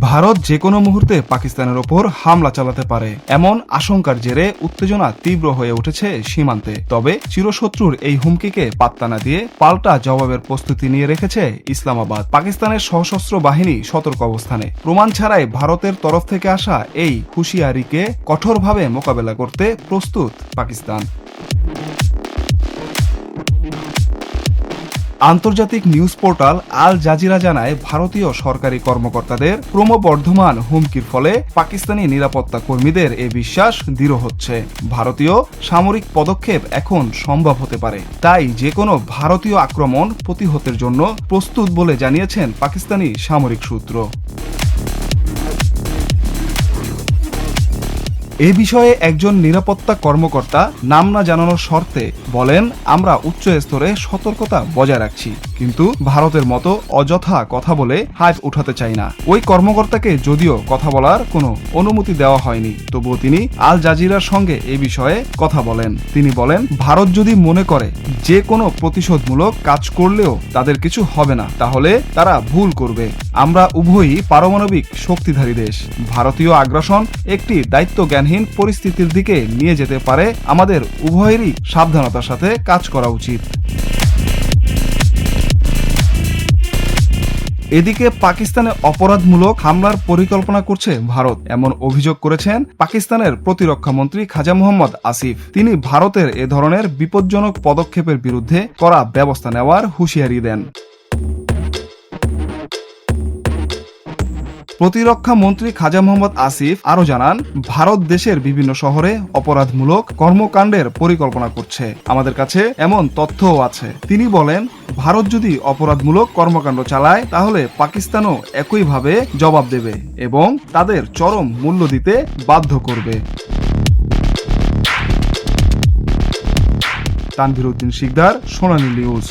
ভারত যে কোনো মুহূর্তে পাকিস্তানের ওপর হামলা চালাতে পারে। এমন আশঙ্কার জেরে উত্তেজনা তীব্র হয়ে উঠেছে সীমান্তে। তবে চিরশত্রুর এই হুমকিকে পাত্তা না দিয়ে পাল্টা জবাবের প্রস্তুতি নিয়ে রেখেছে ইসলামাবাদ। পাকিস্তানের সশস্ত্র বাহিনী সতর্ক অবস্থানে। প্রমাণ ছাড়াই ভারতের তরফ থেকে আসা এই হুঁশিয়ারিকে কঠোরভাবে মোকাবেলা করতে প্রস্তুত পাকিস্তান। আন্তর্জাতিক নিউজ পোর্টাল আল জাজিরা জানায়, ভারতীয় সরকারি কর্মকর্তাদের ক্রমবর্ধমান হুমকির ফলে পাকিস্তানি নিরাপত্তা কর্মীদের এ বিশ্বাস দৃঢ় হচ্ছে। ভারতীয় সামরিক পদক্ষেপ এখন সম্ভব হতে পারে। তাই যে কোনো ভারতীয় আক্রমণ প্রতিহতের জন্য প্রস্তুত বলে জানিয়েছেন পাকিস্তানি সামরিক সূত্র। এ বিষয়ে একজন নিরাপত্তা কর্মকর্তা নাম না জানানোর শর্তে বলেন, আমরা উচ্চ স্তরে সতর্কতা বজায় রাখছি। কিন্তু ভারতের মতো অযথা কথা বলে হাইপ উঠাতে চাই না। ওই কর্মকর্তাকে যদিও কথা বলার কোনো অনুমতি দেওয়া হয়নি। তবুও তিনি আল জাজিরার সঙ্গে এ বিষয়ে কথা বলেন। তিনি বলেন, ভারত যদি মনে করে যে কোনো প্রতিশোধমূলক কাজ করলেও তাদের কিছু হবে না, তাহলে তারা ভুল করবে। আমরা উভয়ই পারমাণবিক শক্তিধারী দেশ। ভারতীয় আগ্রাসন একটি দায়িত্ব জ্ঞানহীন পরিস্থিতির দিকে নিয়ে যেতে পারে, আমাদের উভয়েরই সাবধানতার সাথে কাজ করা উচিত। এদিকে পাকিস্তানে অপরাধমূলক হামলার পরিকল্পনা করছে ভারত। এমন অভিযোগ করেছেন পাকিস্তানের প্রতিরক্ষা মন্ত্রী খাজা মোহাম্মদ আসিফ। তিনি ভারতের এ ধরনের বিপজ্জনক পদক্ষেপের বিরুদ্ধে করা ব্যবস্থা নেওয়ার হুঁশিয়ারি দেন। প্রতিরক্ষা মন্ত্রী খাজা মোহাম্মদ আসিফ আরও জানান, ভারত দেশের বিভিন্ন শহরে অপরাধমূলক কর্মকাণ্ডের পরিকল্পনা করছে। আমাদের কাছে এমন তথ্যও আছে। তিনি বলেন, ভারত যদি অপরাধমূলক কর্মকাণ্ড চালায়, তাহলে পাকিস্তানও একইভাবে জবাব দেবে এবং তাদের চরম মূল্য দিতে বাধ্য করবে। তানভীর উদ্দিন শিকদার, সোনালী নিউজ।